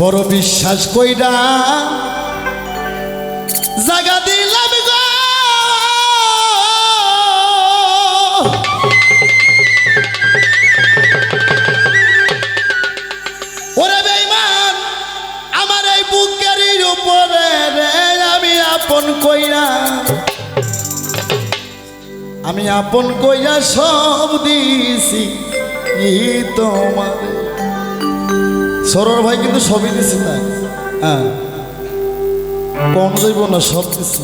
বড় বিশ্বাস কইরা জাগা দিলাম ওরে বেঈমান, আমার এই বুকের উপরে রে আমি আপন কইরা, আমি আপন কইরা সব দিছি তোমার। সরর ভাই কিন্তু সবই দিছে তাই। হ্যাঁ। কম যাইব না, সব দিছে।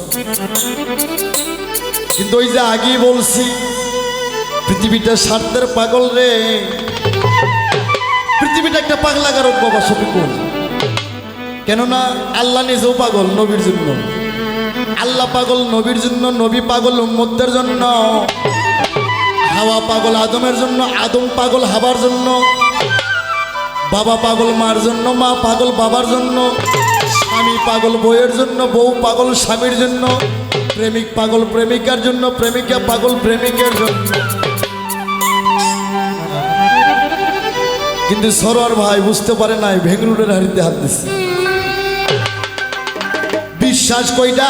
কিন্তু ওই যে আগেই বলছি, পৃথিবীটা স্বার্থের পাগল রে। পৃথিবীটা একটা পাগলাগারক বাবা শফিকুল। কেননা আল্লাহ নিজেও পাগল নবীর জন্য। আল্লাহ পাগল নবীর জন্য, নবী পাগল উম্মতদের জন্য। হাওয়া পাগল আদমের জন্য, আদম পাগল হাবার জন্য। বাবা পাগল মার জন্য, মা পাগল বাবার জন্য, স্বামী পাগল বউয়ের জন্য, বউ পাগল স্বামীর জন্য, প্রেমিক পাগল প্রেমিকার জন্য, প্রেমিকা পাগল প্রেমিকের জন্য। কিন্তু সরোয়ার ভাই বুঝতে পারে নাই ভেঙ্গুরের হাড়িতে হাত দিচ্ছে বিশ্বাস কইটা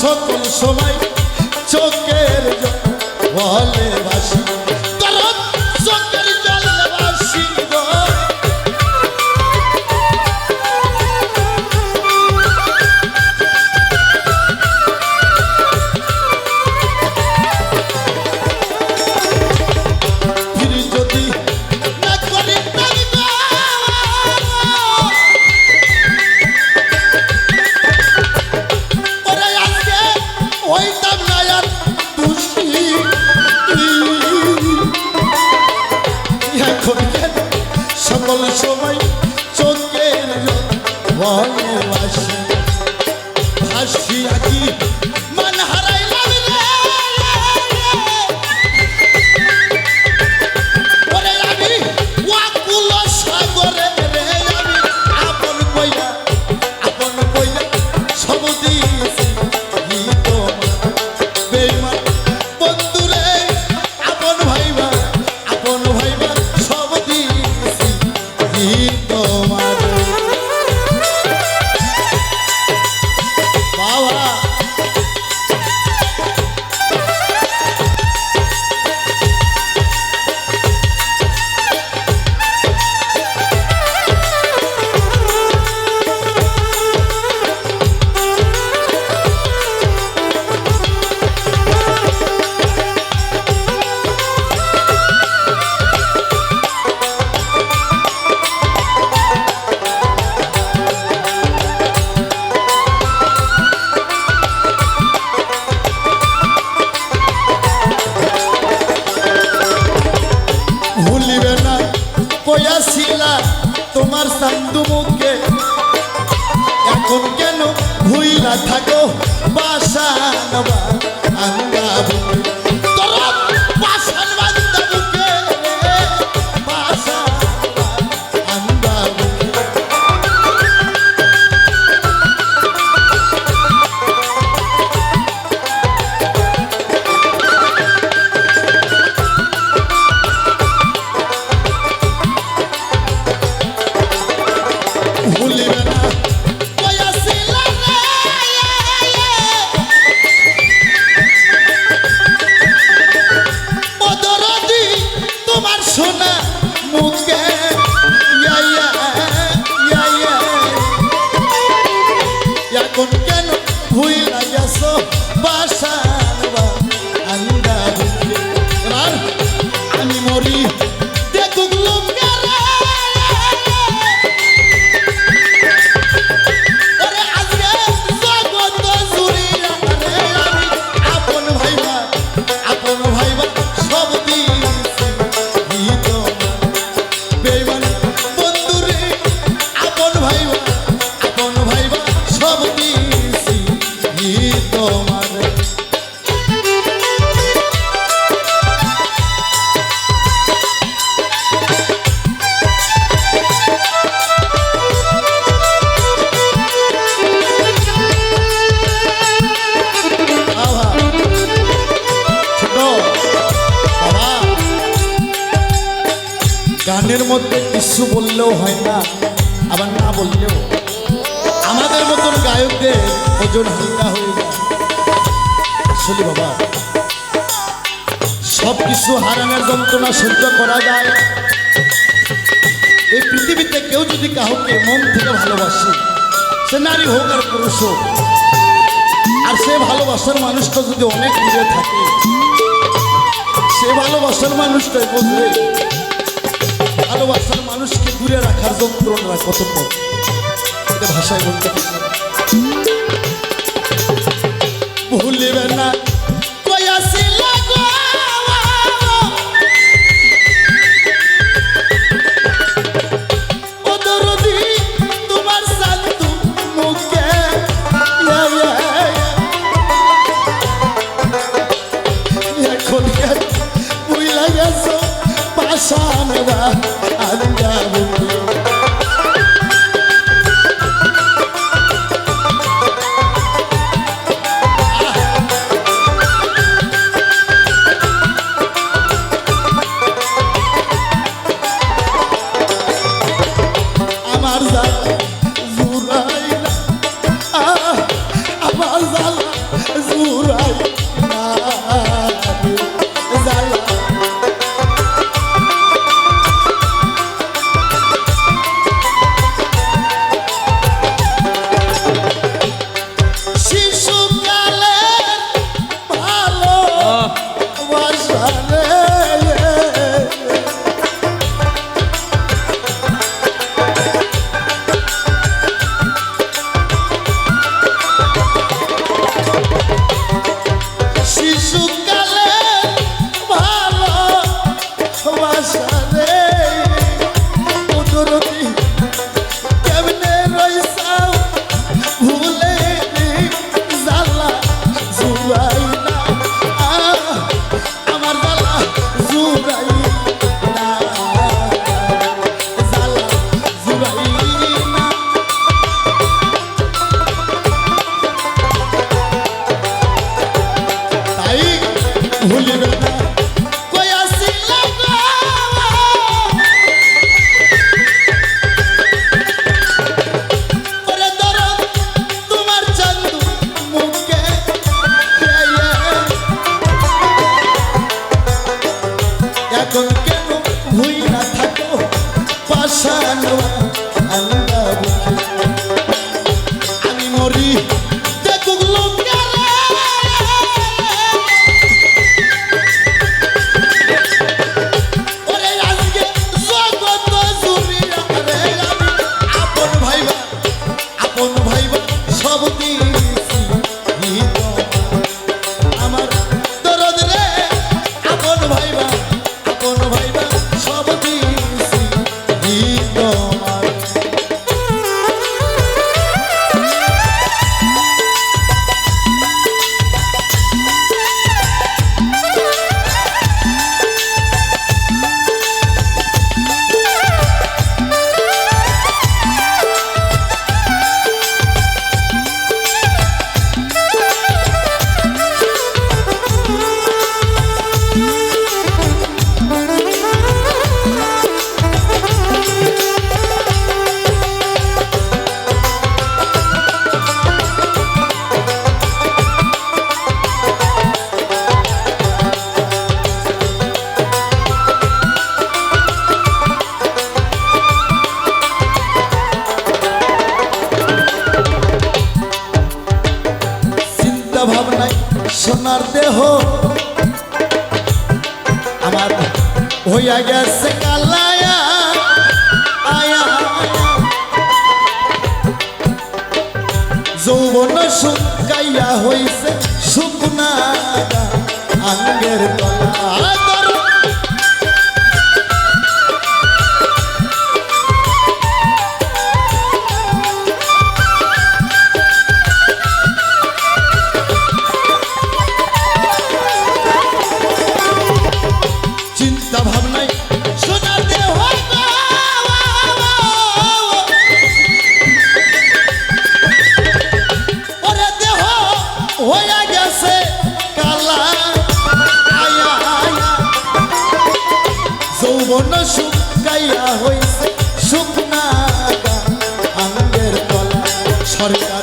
সকল সময় চোখের বলে বাসি। বলে বাসি হাসি ভুলিবে না। কয়াছিলা তোমার সান্দু মুখে। এখন কেন ভুইলা থাকো? বাসা নবা আঙ্গা আমার সোনা মুখে কিছু বললেও হয় না, আবার না বললেও। আমাদের মতন গায়কদের ওজন হালকা হয়ে যায়। আসলে বাবা সব কিছু হারানোর যন্ত্রণা সহ্য করা যায়। এই পৃথিবীতে কেউ যদি কাউকে মন থেকে ভালোবাসে, সে নারী হোক আর পুরুষ হোক, আর সে ভালোবাসার মানুষটা যদি অনেক দূরে থাকে, সে ভালোবাসার মানুষটাই বুঝবে ভালোবাসার মানুষকে দূরে রাখার যন্ত্রণা কত ভাষায় বলতে। ভুলিবে না ভুলিবে না এখন কেন ভুই না থাকো পাশানো আন্দা হইয়া গেছে কালায়া। আয়া যৌবন শুকাইয়া হইছে শুকনা আঙ্গের তলা। করে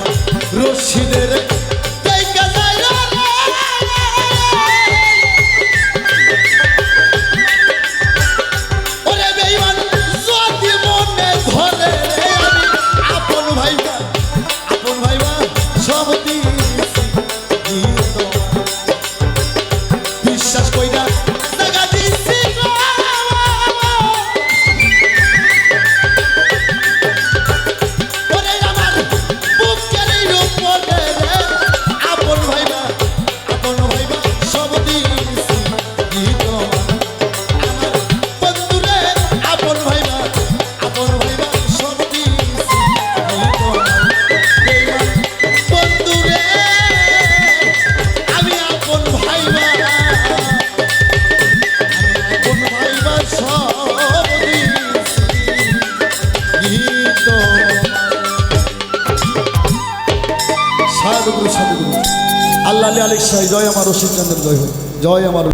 ঈশায় জয় আমার রশিদ চন্দ্রের জয় হোক। জয় আমার